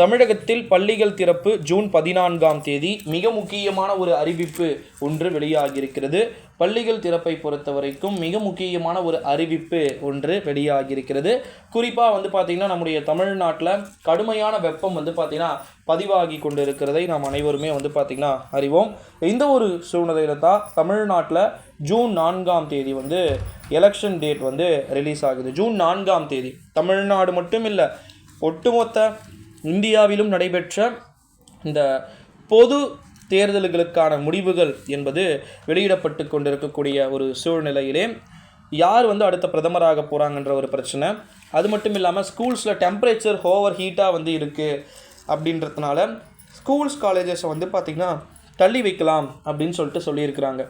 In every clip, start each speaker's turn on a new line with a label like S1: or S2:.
S1: தமிழகத்தில் பள்ளிகள் திறப்பு ஜூன் பதினான்காம் தேதி மிக முக்கியமான ஒரு அறிவிப்பு ஒன்று வெளியாகியிருக்கிறது. பள்ளிகள் திறப்பை பொறுத்த வரைக்கும் மிக முக்கியமான ஒரு அறிவிப்பு ஒன்று வெளியாகியிருக்கிறது. குறிப்பாக வந்து பார்த்திங்கன்னா நம்முடைய தமிழ்நாட்டில் கடுமையான வெப்பம் வந்து பார்த்திங்கன்னா பதிவாகி கொண்டு இருக்கிறதை நாம் அனைவருமே வந்து பார்த்திங்கன்னா அறிவோம். இந்த ஒரு சூழ்நிலையில் தான் தமிழ்நாட்டில் ஜூன் நான்காம் தேதி வந்து எலெக்ஷன் டேட் வந்து ரிலீஸ் ஆகுது. ஜூன் நான்காம் தேதி. தமிழ்நாடு மட்டும் இல்லை ஒட்டுமொத்த இந்தியாவிலும் நடைபெற்ற இந்த பொது தேர்தல்களுக்கான முடிவுகள் என்பது வெளியிடப்பட்டு கொண்டிருக்கக்கூடிய ஒரு சூழ்நிலையிலே யார் வந்து அடுத்த பிரதமராக போகிறாங்கன்ற ஒரு பிரச்சனை. அது மட்டும் இல்லாமல் ஸ்கூல்ஸில் டெம்பரேச்சர் ஓவர் ஹீட்டாக வந்து இருக்குது அப்படின்றதுனால ஸ்கூல்ஸ் காலேஜஸை வந்து பார்த்திங்கன்னா தள்ளி வைக்கலாம் அப்படின்னு சொல்லிட்டு சொல்லியிருக்கிறாங்க.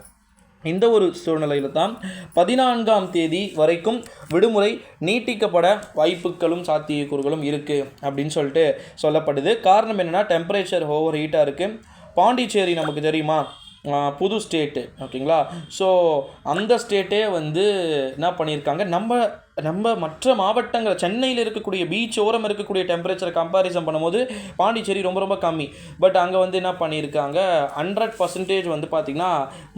S1: இந்த ஒரு சூழ்நிலையில் தான் பதினான்காம் தேதி வரைக்கும் விடுமுறை நீட்டிக்கப்பட வாய்ப்புகளும் சாத்தியக்கூறுகளும் இருக்குது அப்படின்னு சொல்லிட்டு சொல்லப்படுது. காரணம் என்னென்னா டெம்பரேச்சர் ஓவர் ஹீட்டாக இருக்குது பாண்டிச்சேரி நமக்கு தெரியுமா? புது ஸ்டேட்டு ஓகேங்களா? ஸோ அந்த ஸ்டேட்டே வந்து என்ன பண்ணியிருக்காங்க? நம்ம நம்ம மற்ற மாவட்டங்கள் சென்னையில் இருக்கக்கூடிய பீச் ஓரம் இருக்கக்கூடிய டெம்பரேச்சரை கம்பேரிசன் பண்ணும்போது பாண்டிச்சேரி ரொம்ப ரொம்ப கம்மி. பட் அங்கே வந்து என்ன பண்ணியிருக்காங்க? ஹண்ட்ரட் பர்சன்டேஜ் வந்து பார்த்திங்கன்னா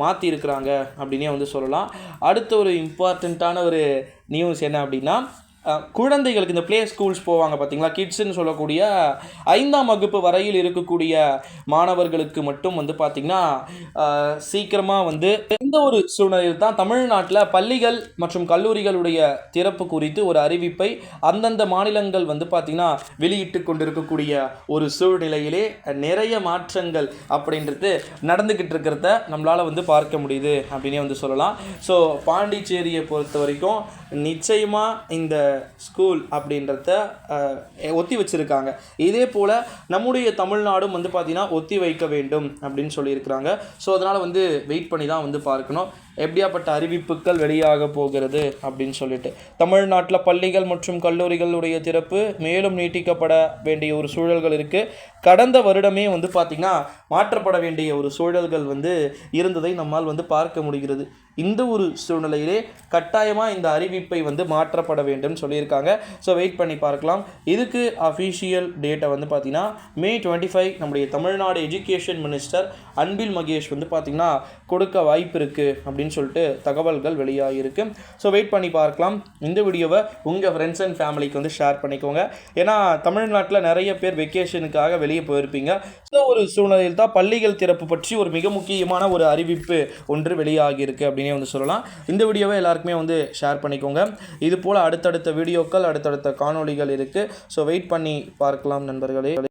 S1: மாற்றிருக்கிறாங்க அப்படின்னே வந்து சொல்லலாம். அடுத்த ஒரு இம்பார்ட்டண்ட்டான ஒரு நியூஸ் என்ன அப்படின்னா குழந்தைகளுக்கு இந்த ப்ளே ஸ்கூல்ஸ் போவாங்க பார்த்தீங்களா கிட்ஸ்ன்னு சொல்லக்கூடிய ஐந்தாம் வகுப்பு வரையில் இருக்கக்கூடிய மாணவர்களுக்கு மட்டும் வந்து பார்த்திங்கன்னா சீக்கிரமாக வந்து இந்த ஒரு சூழ்நிலையில் தான் தமிழ்நாட்டில் பள்ளிகள் மற்றும் கல்லூரிகளுடைய திறப்பு குறித்து ஒரு அறிவிப்பை அந்தந்த மாநிலங்கள் வந்து பார்த்திங்கன்னா வெளியிட்டு கொண்டிருக்கக்கூடிய ஒரு சூழ்நிலையிலே நிறைய மாற்றங்கள் அப்படின்றது நடந்துக்கிட்டு இருக்கிறத நம்மளால் வந்து பார்க்க முடியுது அப்படின்னே வந்து சொல்லலாம். ஸோ பாண்டிச்சேரியை பொறுத்த வரைக்கும் நிச்சயமாக இந்த ஸ்கூல் அப்படின்றத ஒத்தி வச்சுருக்காங்க. இதே போல் நம்முடைய தமிழ்நாடும் வந்து பார்த்திங்கன்னா ஒத்தி வைக்க வேண்டும் அப்படின்னு சொல்லியிருக்கிறாங்க. ஸோ அதனால் வந்து வெயிட் பண்ணி தான் வந்து பார்க்கணும். எப்படியாப்பட்ட அறிவிப்புகள் வெளியாக போகிறது அப்படின்னு சொல்லிட்டு. தமிழ்நாட்டில் பள்ளிகள் மற்றும் கல்லூரிகளுடைய திறப்பு மேலும் நீட்டிக்கப்பட வேண்டிய ஒரு சூழல்கள் இருக்குது கடந்த வருடமே வந்து பார்த்திங்கன்னா மாற்றப்பட வேண்டிய ஒரு சூழல்கள் வந்து இருந்ததை நம்மால் வந்து பார்க்க முடிகிறது. இந்த ஒரு சூழ்நிலையிலே கட்டாயமாக இந்த அறிவிப்பை வந்து மாற்றப்பட வேண்டும் சொல்லியிருக்காங்க. ஸோ வெயிட் பண்ணி பார்க்கலாம். இதுக்கு அஃபீஷியல் டேட்டை வந்து பார்த்திங்கன்னா மே டுவெண்ட்டி ஃபைவ் நம்முடைய தமிழ்நாடு எஜுகேஷன் மினிஸ்டர் அன்பில் மகேஷ் வந்து பார்த்திங்கன்னா கொடுக்க வாய்ப்பு இருக்குது அப்படின்னு சொல்லிட்டு தகவல்கள் வெளியாகிருக்கு ஸோ வெயிட் பண்ணி பார்க்கலாம். இந்த வீடியோவை உங்கள் ஃப்ரெண்ட்ஸ் அண்ட் ஃபேமிலிக்கு வந்து ஷேர் பண்ணிக்கோங்க. ஏன்னா தமிழ்நாட்டில் நிறைய பேர் வெக்கேஷனுக்காக வெளியே போயிருப்பீங்க. ஸோ ஒரு சூழ்நிலையில் தான் பள்ளிகள் திறப்பு பற்றி ஒரு மிக முக்கியமான ஒரு அறிவிப்பு ஒன்று வெளியாகியிருக்கு அப்படின்னே வந்து சொல்லலாம். இந்த வீடியோவை எல்லாருக்குமே வந்து ஷேர் பண்ணிக்கோங்க. இது போல் அடுத்தடுத்த வீடியோக்கள் அடுத்தடுத்த காணொளிகள் இருக்குது ஸோ வெயிட் பண்ணி பார்க்கலாம் நண்பர்களே.